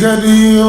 ഹരിയോ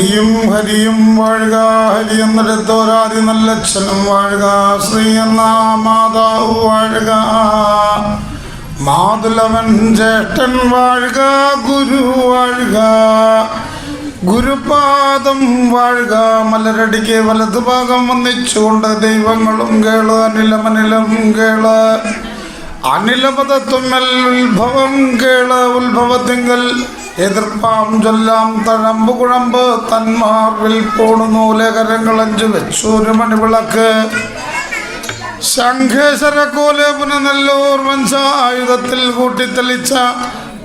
ഹരിയും ഹരിയും വാഴുക. ഹരി എന്നെടുത്തോരാതി നല്ലച്ഛനും വാഴുക. ശ്രീ എന്ന മാതാവ് വാഴുക. മാതുലവൻ ജ്യേഷ്ഠൻ വാഴുക. ഗുരു വാഴുക. ഗുരുപാദം വാഴുക. മലരടിക്ക് വലതുഭാഗം വന്നിച്ചുകൊണ്ട് ദൈവങ്ങളും കേൾ അനിലമനിലം കേൾ. അനിലപദത്വമൽ ഉത്ഭവം കേൾ ഉത്ഭവത്തിങ്കൽ. എതിർപ്പാം ചൊല്ലാം തഴമ്പ് കുഴമ്പ് തന്മാർവിൽ പോണു നൂലകരങ്ങളഞ്ചു വെച്ചൂര് മണിവിളക്ക്. ശംഖേശ്വര കോലേപുന നെല്ലൂർ ആയുധത്തിൽ കൂട്ടിത്തെളിച്ച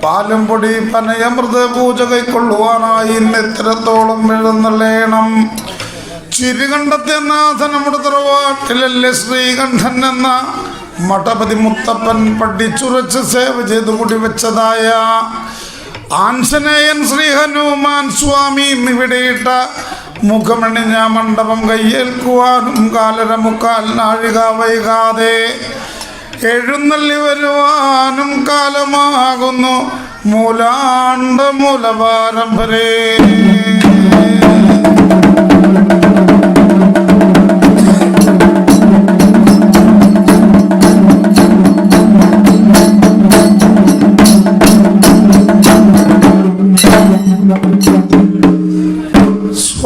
പാലും പൊടി പനയമൃത പൂജ കൈക്കൊള്ളുവാനായി ഇന്ന് ഇത്തരത്തോളം എഴുന്നള്ളേണം നമ്മുടെ തറവാട്ടിലല്ലേ ശ്രീകണ്ഠൻ എന്ന മഠപതി മുത്തപ്പൻ പഠിച്ചുറച്ച് സേവ ചെയ്തു കൂടി വെച്ചതായ ആഞ്ജനേയൻ ശ്രീ ഹനുമാൻ സ്വാമി എന്നിവിടെയിട്ട മുഖമണിഞ്ഞ മണ്ഡപം കയ്യേൽക്കുവാനും കാലര മുക്കാൽ നാഴിക വൈകാതെ എഴുന്നള്ളി വരുവാനും കാലമാകുന്നു മൂലാണ്ട മൂലപാരംഭരേ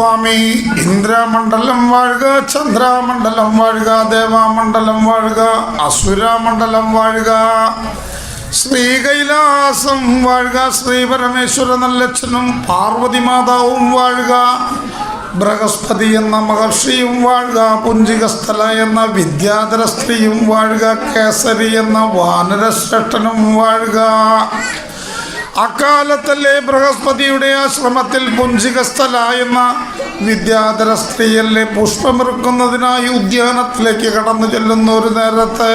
സ്വാമി ഇന്ദ്രമണ്ഡലം വാഴുക ചന്ദ്രമണ്ഡലം വാഴുക ദേവാമണ്ഡലം വാഴുക അസുരമണ്ഡലം വാഴുക ശ്രീ കൈലാസം വാഴുക ശ്രീ പരമേശ്വര നല്ലച്ഛനും പാർവതി മാതാവും വാഴുക ബൃഹസ്പതി എന്ന മഹർഷിയും വാഴുക പുഞ്ചികസ്ഥല എന്ന വിദ്യാധര സ്ത്രീയും വാഴുക കേസരി എന്ന വാനരശ്രേഷ്ഠനും വാഴുക. അക്കാലത്തല്ലേ ബൃഹസ്പതിയുടെ ആശ്രമത്തിൽ പുഞ്ചികസ്ഥലായെന്ന വിദ്യാധര സ്ത്രീയല്ലേ പുഷ്പമിറുക്കുന്നതിനായി ഉദ്യാനത്തിലേക്ക് കടന്നു ചെല്ലുന്ന ഒരു നേരത്ത്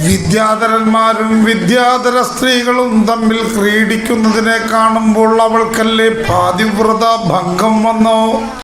വിദ്യാധരന്മാരും വിദ്യാധര സ്ത്രീകളും തമ്മിൽ ക്രീഡിക്കുന്നതിനെ കാണുമ്പോൾ അവൾക്കല്ലേ പാതിവ്രത ഭംഗം വന്നോ.